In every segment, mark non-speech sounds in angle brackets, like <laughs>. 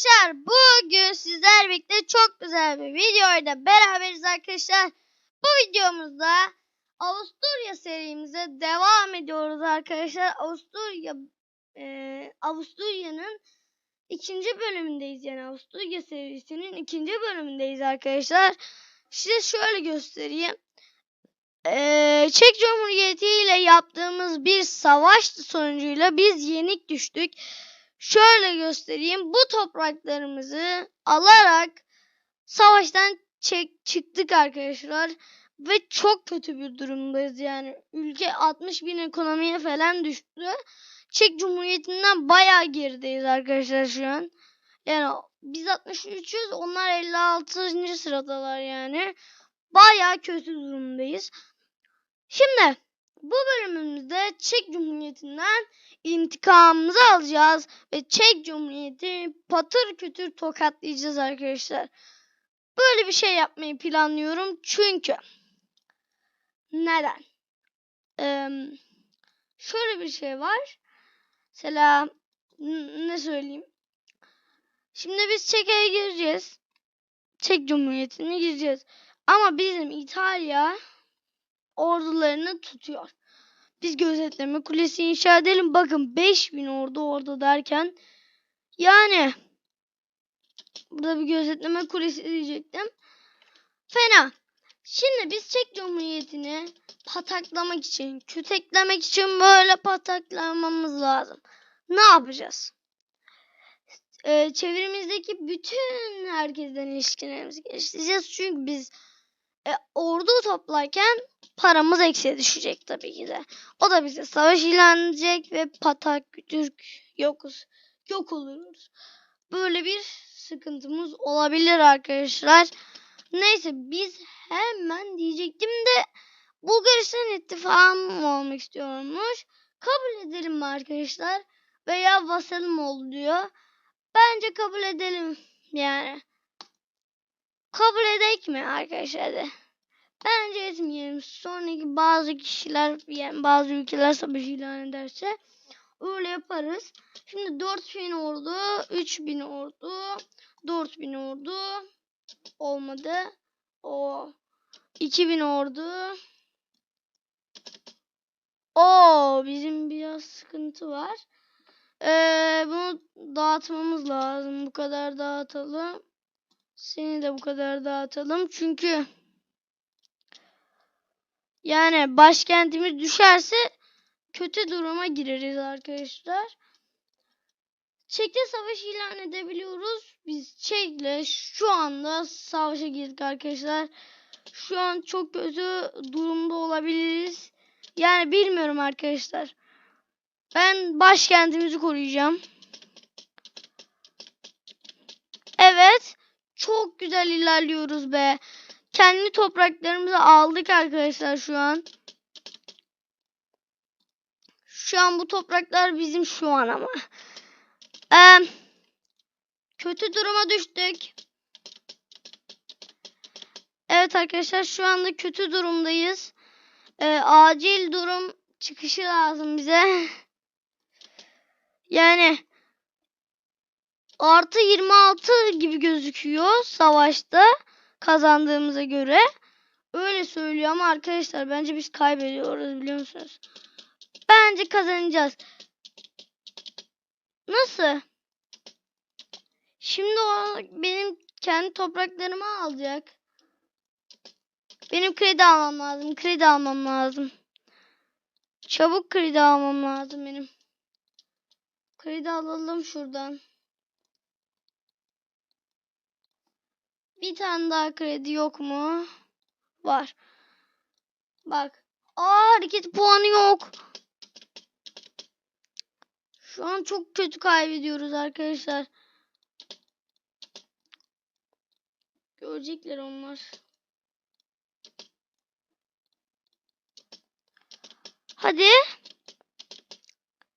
arkadaşlar bugün sizler birlikte çok güzel bir videoyla beraberiz arkadaşlar. Bu videomuzda Avusturya serimize devam ediyoruz arkadaşlar. Avusturya e, Avusturya'nın ikinci bölümündeyiz yani Avusturya serisinin ikinci bölümündeyiz arkadaşlar. Size şöyle göstereyim. Ee, Çek Cumhuriyeti ile yaptığımız bir savaş sonucuyla biz yenik düştük. Şöyle göstereyim. Bu topraklarımızı alarak savaştan çek çıktık arkadaşlar. Ve çok kötü bir durumdayız yani. Ülke 60 bin ekonomiye falan düştü. Çek Cumhuriyeti'nden bayağı gerideyiz arkadaşlar şu an. Yani biz 63'üz onlar 56. sıradalar yani. Bayağı kötü durumdayız. Şimdi bu bölümümüzde Çek Cumhuriyeti'nden intikamımızı alacağız ve Çek Cumhuriyeti patır kütür tokatlayacağız arkadaşlar. Böyle bir şey yapmayı planlıyorum çünkü neden? Ee, şöyle bir şey var. Mesela ne söyleyeyim? Şimdi biz Çek'e gireceğiz. Çek Cumhuriyeti'ne gireceğiz. Ama bizim İtalya ordularını tutuyor. Biz gözetleme kulesi inşa edelim. Bakın 5000 ordu orada derken yani burada bir gözetleme kulesi diyecektim. Fena. Şimdi biz Çek Cumhuriyeti'ni pataklamak için, küteklemek için böyle pataklamamız lazım. Ne yapacağız? Ee, çevremizdeki bütün herkesten ilişkilerimizi geliştireceğiz. Çünkü biz e, ordu toplarken paramız eksiye düşecek tabii ki de. O da bize savaş ilan edecek ve patak Türk yokuz. Yok oluruz. Böyle bir sıkıntımız olabilir arkadaşlar. Neyse biz hemen diyecektim de Bulgaristan ittifakı mı olmak istiyormuş. Kabul edelim mi arkadaşlar? Veya vasalım ol diyor. Bence kabul edelim yani. Kabul edek mi arkadaşlar? Bence etmeyelim. Sonraki bazı kişiler yani bazı ülkeler savaş ilan ederse öyle yaparız. Şimdi 4000 ordu, 3000 ordu, 4000 ordu olmadı. O 2000 ordu. O bizim biraz sıkıntı var. Ee, bunu dağıtmamız lazım. Bu kadar dağıtalım. Seni de bu kadar dağıtalım. Çünkü yani başkentimiz düşerse kötü duruma gireriz arkadaşlar. Çek'te savaş ilan edebiliyoruz. Biz Çek'le şu anda savaşa girdik arkadaşlar. Şu an çok kötü durumda olabiliriz. Yani bilmiyorum arkadaşlar. Ben başkentimizi koruyacağım. Evet. Çok güzel ilerliyoruz be. Kendi topraklarımızı aldık arkadaşlar şu an. Şu an bu topraklar bizim şu an ama. Ee, kötü duruma düştük. Evet arkadaşlar şu anda kötü durumdayız. Ee, acil durum çıkışı lazım bize. <laughs> Yani artı 26 gibi gözüküyor savaşta kazandığımıza göre. Öyle söylüyor ama arkadaşlar bence biz kaybediyoruz biliyor musunuz? Bence kazanacağız. Nasıl? Şimdi o benim kendi topraklarımı alacak. Benim kredi almam lazım. Kredi almam lazım. Çabuk kredi almam lazım benim. Kredi alalım şuradan. Bir tane daha kredi yok mu? Var. Bak. Aa hareket puanı yok. Şu an çok kötü kaybediyoruz arkadaşlar. Görecekler onlar. Hadi.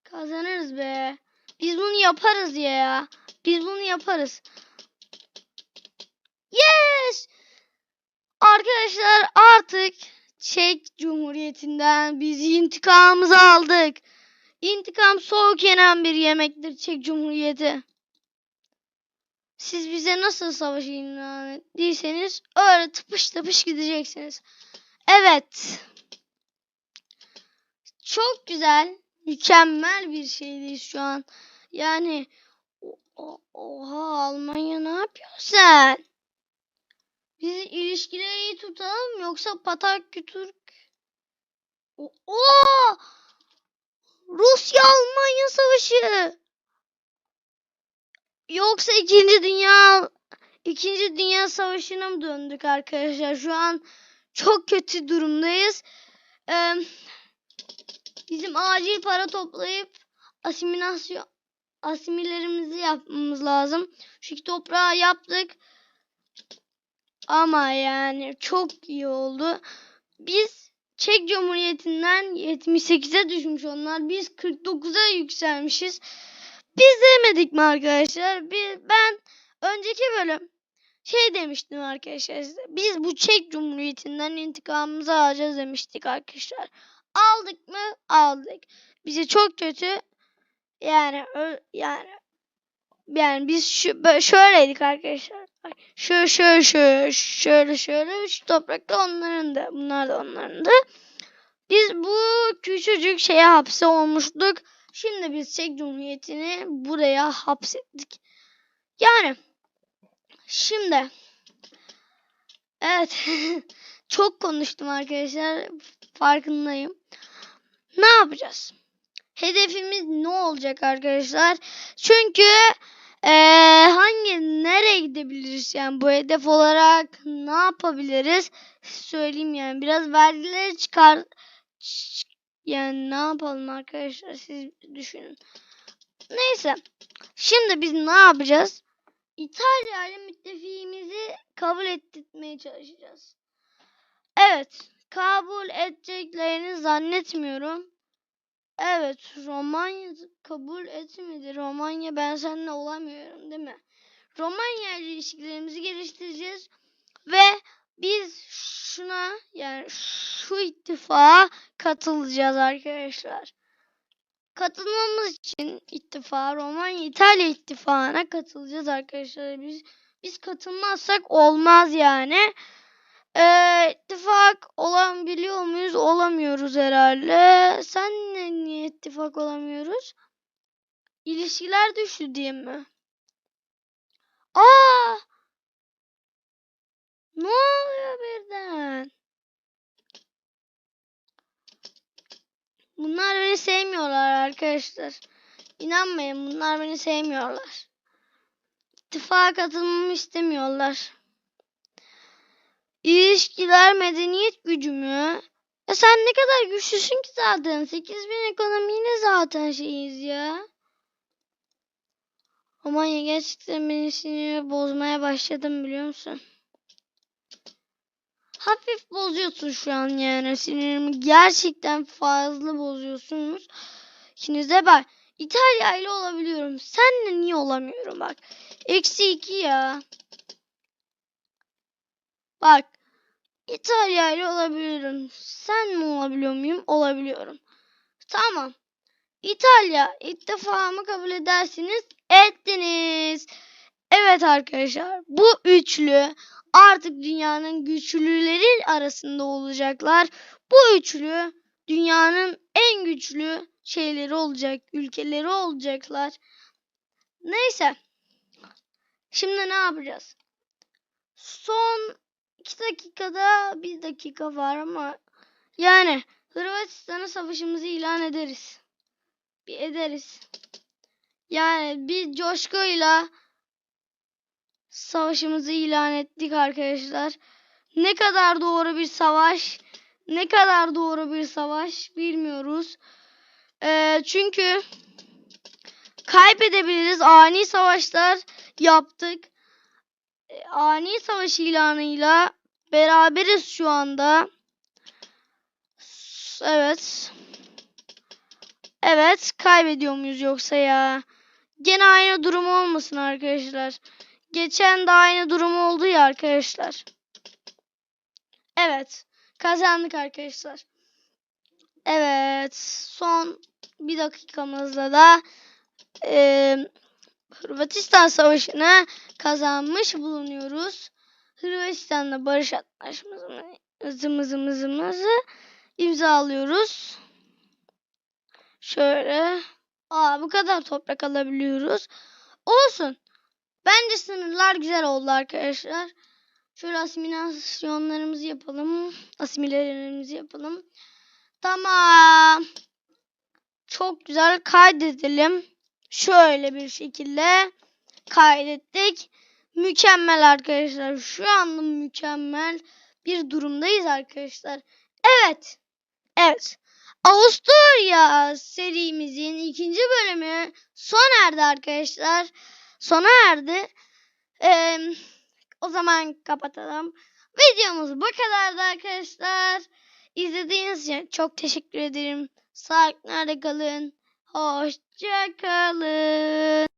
Kazanırız be. Biz bunu yaparız ya. Biz bunu yaparız. Arkadaşlar artık Çek Cumhuriyeti'nden biz intikamımızı aldık. İntikam soğuk yenen bir yemektir Çek Cumhuriyeti. siz bize nasıl savaşı ilan ettiyseniz öyle tıpış tıpış gideceksiniz. Evet. Çok güzel, mükemmel bir şeydeyiz şu an. Yani oha Almanya ne yapıyorsun sen? Biz ilişkileri iyi tutalım yoksa patak Türk. O- Oo! Rusya Almanya savaşı. Yoksa ikinci dünya ikinci dünya savaşına mı döndük arkadaşlar? Şu an çok kötü durumdayız. Ee, bizim acil para toplayıp asimilasyon asimilerimizi yapmamız lazım. Şu iki toprağı yaptık. Ama yani çok iyi oldu. Biz Çek Cumhuriyeti'nden 78'e düşmüş onlar. Biz 49'a yükselmişiz. Biz demedik mi arkadaşlar? Bir, ben önceki bölüm şey demiştim arkadaşlar. Biz bu Çek Cumhuriyeti'nden intikamımızı alacağız demiştik arkadaşlar. Aldık mı? Aldık. Bize çok kötü yani yani yani biz şu, şöyleydik arkadaşlar. Şöyle şöyle şöyle şöyle şöyle şu toprakta onların da bunlar da onların da. Biz bu küçücük şeye hapse olmuştuk. Şimdi biz Çek Cumhuriyeti'ni buraya hapsettik. Yani şimdi evet <laughs> çok konuştum arkadaşlar farkındayım. Ne yapacağız? Hedefimiz ne olacak arkadaşlar? Çünkü eee, hangi nereye gidebiliriz yani bu hedef olarak ne yapabiliriz? Söyleyeyim yani biraz vergileri çıkar yani ne yapalım arkadaşlar siz düşünün. Neyse. Şimdi biz ne yapacağız? İtalya ile müttefiğimizi kabul ettirmeye çalışacağız. Evet. Kabul edeceklerini zannetmiyorum. Evet. Romanya kabul etmedi. Romanya ben seninle olamıyorum değil mi? Romanya ile ilişkilerimizi geliştireceğiz. Ve biz şuna yani şu ittifaka katılacağız arkadaşlar. Katılmamız için ittifak Romanya İtalya ittifakına katılacağız arkadaşlar. Biz biz katılmazsak olmaz yani. Ee, ittifak olabiliyor muyuz? Olamıyoruz herhalde. Sen ne, niye ittifak olamıyoruz? İlişkiler düştü diye mi? Aa! Ne oluyor birden? Bunlar beni sevmiyorlar arkadaşlar. İnanmayın bunlar beni sevmiyorlar. İttifaka katılmamı istemiyorlar. İlişkiler medeniyet gücü mü? Ya sen ne kadar güçlüsün ki zaten. 8000 ekonomiyle zaten şeyiz ya. Romanya gerçekten beni sinirimi bozmaya başladım biliyor musun? Hafif bozuyorsun şu an yani sinirimi gerçekten fazla bozuyorsunuz. İkiniz de bak İtalya ile olabiliyorum. Senle niye olamıyorum bak. Eksi iki ya. Bak İtalya ile olabiliyorum. Sen mi olabiliyor muyum? Olabiliyorum. Tamam. İtalya ittifakımı kabul edersiniz. Ettiniz. Evet arkadaşlar bu üçlü artık dünyanın güçlüleri arasında olacaklar. Bu üçlü dünyanın en güçlü şeyleri olacak, ülkeleri olacaklar. Neyse. Şimdi ne yapacağız? Son iki dakikada bir dakika var ama yani Hırvatistan'a savaşımızı ilan ederiz. Bir ederiz. Yani bir coşkuyla savaşımızı ilan ettik arkadaşlar. Ne kadar doğru bir savaş, ne kadar doğru bir savaş bilmiyoruz. Ee, çünkü kaybedebiliriz. Ani savaşlar yaptık. Ee, Ani savaş ilanıyla beraberiz şu anda. Evet. Evet, kaybediyor muyuz yoksa ya? Gene aynı durum olmasın arkadaşlar. Geçen de aynı durum oldu ya arkadaşlar. Evet. Kazandık arkadaşlar. Evet. Son bir dakikamızda da eee, Hırvatistan Savaşı'nı kazanmış bulunuyoruz. Hırvatistan'la barış anlaşmamızı imzalıyoruz. Şöyle. Aa bu kadar toprak alabiliyoruz. Olsun. Bence sınırlar güzel oldu arkadaşlar. Şöyle asimilasyonlarımızı yapalım. Asimilelerimizi yapalım. Tamam. Çok güzel kaydedelim. Şöyle bir şekilde kaydettik. Mükemmel arkadaşlar. Şu anda mükemmel bir durumdayız arkadaşlar. Evet. Evet. Avusturya serimizin ikinci bölümü sona erdi arkadaşlar. Sona erdi. Ee, o zaman kapatalım. Videomuz bu kadardı arkadaşlar. İzlediğiniz için çok teşekkür ederim. Sağlıkla kalın. Hoşça Hoşçakalın.